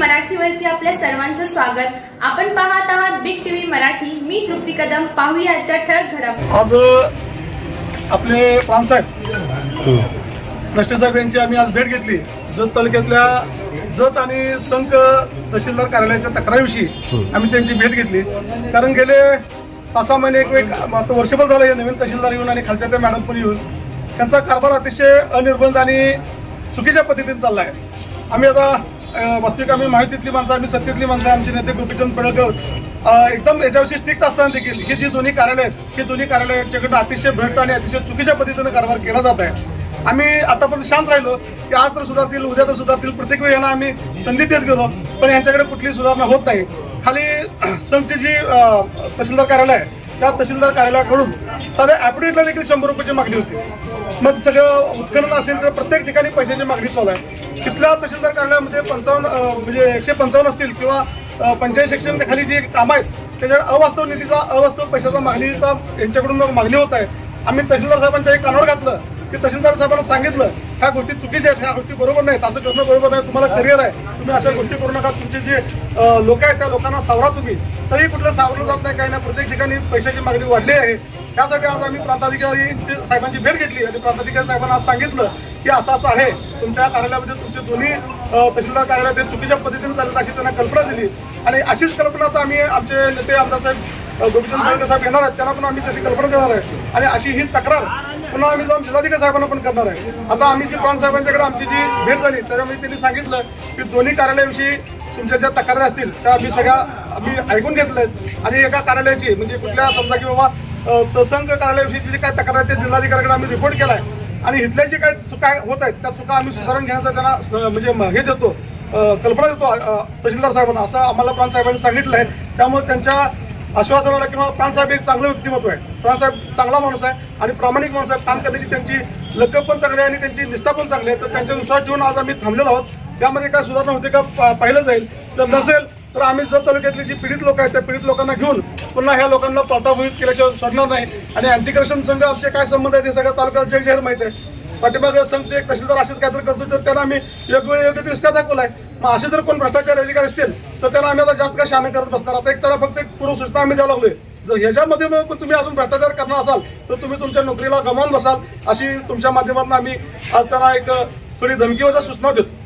मराठीवरती आपल्या सर्वांचं स्वागत. आपण पाहत आहात बिग टीव्ही मराठी. मी तृप्ती कदम. पाहूया आजच्या ठळक घडामोडी. आज आपले प्राणसाहेब नष्टे साहेब यांची आम्ही आज भेट घेतली. जत तालुक्यातल्या जत आणि संक तहसीलदार कार्यालयाच्या तक्रारीविषयी आम्ही त्यांची भेट घेतली. कारण गेले पाच सहा महिने एक एक आता वर्षभर झालं हे नवीन तहसीलदार येऊन आणि खालच्या त्या मॅडम पण येऊन. त्यांचा कारभार अतिशय अनिर्बंध आणि चुकीच्या पद्धतीने चालला आहे आम्ही आता वास्तविक आम्ही माहितीतली माणसं आम्ही सत्तेतली माणसं आमचे नेते गोपीचंद पडळकर. एकदम याच्याविषयी स्ट्रिक्ट असताना देखील ही जी दोन्ही कार्यालय आहेत ही दोन्ही कार्यालयाच्याकडे अतिशय भ्रष्ट आणि अतिशय चुकीच्या पद्धतीनं कारभार केला जात आहे. आम्ही आतापर्यंत शांत राहिलो की आज तर सुधारतील उद्या तर सुधारतील प्रत्येक वेळी यांना आम्ही संधी देत गेलो पण यांच्याकडे कुठली सुधारणा होत नाही. खाली संघची जी तहसीलदार कार्यालय आहे त्या तहसीलदार कार्यालयाकडून साध्या ॲफिडेविटला देखील शंभर रुपयाची मागणी होती. मग सगळं उत्खनन असेल तर प्रत्येक ठिकाणी पैशाची मागणी चालू आहे. तिथल्या तहसीलदार कार्यालयामध्ये पंचावन्न म्हणजे एकशे पंचावन्न असतील किंवा पंचायत सेक्शनच्या खाली जी कामं आहेत त्याच्यावर अवास्तव निधीचा अवास्तव पैशाचा मागणीचा यांच्याकडून मग मागणी होत आहे. आम्ही तहसीलदार साहेबांच्या एक कानावर घातलं. की तहसीलदार साहेबांना सांगितलं ह्या गोष्टी चुकीच्या आहेत ह्या गोष्टी बरोबर नाहीत असं करणं बरोबर नाही तुम्हाला करिअर आहे तुम्ही अशा गोष्टी करू नका तुमचे जे लोक आहेत त्या लोकांना सावरा तुम्ही. तरी कुठलं सावरलं जात नाही काही नाही प्रत्येक ठिकाणी पैशाची मागणी वाढली आहे. त्यासाठी आज आम्ही प्रांताधिकारी साहेबांची भेट घेतली आणि प्रांताधिकारी साहेबांना आज सांगितलं की असं असं आहे तुमच्या कार्यालयामध्ये तुमचे दोन्ही तहसीलदार कार्यालय ते चुकीच्या पद्धतीने चालत अशी त्यांना कल्पना दिली. आणि अशीच कल्पना तर आम्ही आमचे नेते आमदार साहेब गोपीचंद साहेब येणार आहेत त्यांना पण आम्ही तशी कल्पना देणार आहे. आणि अशी ही तक्रार पुन्हा आम्ही जाऊन जिल्हाधिकारी साहेबांना पण करणार आहे. आता आम्ही जी प्रांत साहेबांच्याकडे आमची जी भेट झाली त्याच्यामध्ये त्यांनी सांगितलं की दोन्ही कार्यालयाविषयी तुमच्या ज्या तक्रारी असतील त्या आम्ही सगळ्या आम्ही ऐकून घेतल्या. आहेत आणि एका कार्यालयाची म्हणजे कुठल्या समजा की बाबा अ, तसंग जी काय तक्रार आहे ते जिल्हाधिकाऱ्याकडे आम्ही रिपोर्ट केला आहे आणि इथल्या जे काय चुका होत आहेत त्या चुका आम्ही सुधारून घेण्याचा त्यांना स- म्हणजे म- हे देतो कल्पना देतो तहसीलदार साहेबांना. असं आम्हाला प्रांत साहेबांनी सांगितलं आहे त्यामुळे त्यांच्या आश्वासनाला किंवा प्राणसाहेब एक चांगलं व्यक्तिमत्व आहे. प्राणसाहेब चांगला माणूस आहे आणि प्रामाणिक माणूस आहे. काम करण्याची त्यांची लकब पण चांगली आहे आणि त्यांची निष्ठा पण चांगली आहे. तर त्यांच्या विश्वास ठेवून आज आम्ही थांबलेलो आहोत. त्यामध्ये काय सुधारणा होते का पा- पाहिलं जाईल. जर नसेल तर आम्ही जत तालुक्यातली जी पीडित लोक आहेत त्या पीडित लोकांना घेऊन पुन्हा ह्या लोकांना पर्दाभूत केल्याशिवाय सोडणार नाही. आणि अँटी करप्शन संघ आमचे काय संबंध आहे ते सगळ्या तालुक्यात जग जाहीर माहिती आहे. पाठीमागे संघचे एक तहसीलदार असेच काहीतरी करतो तर त्यांना आम्ही योग्य वेळी योग्य दिवस का दाखवलाय. मग असे जर कोण भ्रष्टाचार अधिकारी असतील तर त्याला आम्ही आता जास्त काय शहाणे करत बसणार. आता एक त्याला फक्त एक पूर्वसूचना आम्ही द्यायला लागलोय. जर ह्याच्यामध्ये मग पण तुम्ही अजून भ्रष्टाचार करणार असाल तर तुम्ही तुमच्या नोकरीला गमावून बसाल अशी तुमच्या माध्यमातून आम्ही आज त्यांना एक थोडी धमकीवजा सूचना देतो.